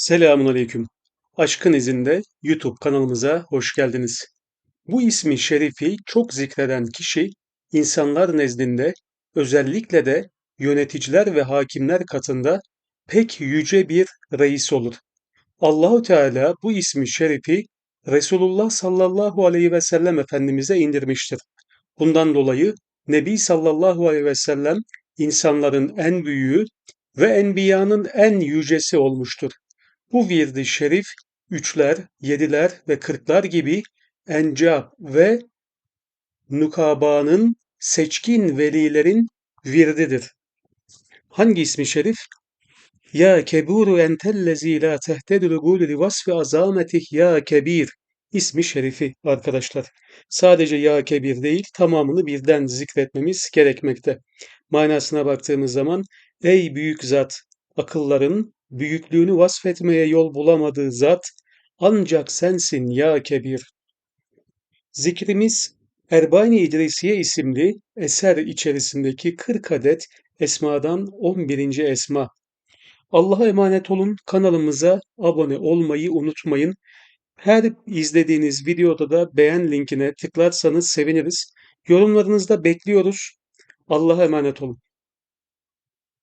Selamun aleyküm. Aşkın izinde YouTube kanalımıza hoş geldiniz. Bu ismi şerifi çok zikreden kişi insanlar nezdinde özellikle de yöneticiler ve hakimler katında pek yüce bir reis olur. Allahu Teala bu ismi şerifi Resulullah sallallahu aleyhi ve sellem Efendimiz'e indirmiştir. Bundan dolayı Nebi sallallahu aleyhi ve sellem insanların en büyüğü ve enbiyanın en yücesi olmuştur. Bu virdi şerif üçler, yediler ve kırklar gibi encab ve nukabanın seçkin velilerin virdidir. Hangi ismi şerif? Ya keburu entellezi la tehtedül gul li vasfi azametih ya kebir ismi şerifi arkadaşlar. Sadece ya kebir değil tamamını birden zikretmemiz gerekmekte. Manasına baktığımız zaman ey büyük zat akılların büyüklüğünü vasfetmeye yol bulamadığı zat ancak sensin ya kebir. Zikrimiz Erbayn-i İdrisiye isimli eser içerisindeki 40 adet esmadan 11. esma. Allah'a emanet olun. Kanalımıza abone olmayı unutmayın. Her izlediğiniz videoda da beğen linkine tıklarsanız seviniriz. Yorumlarınızı da bekliyoruz. Allah'a emanet olun.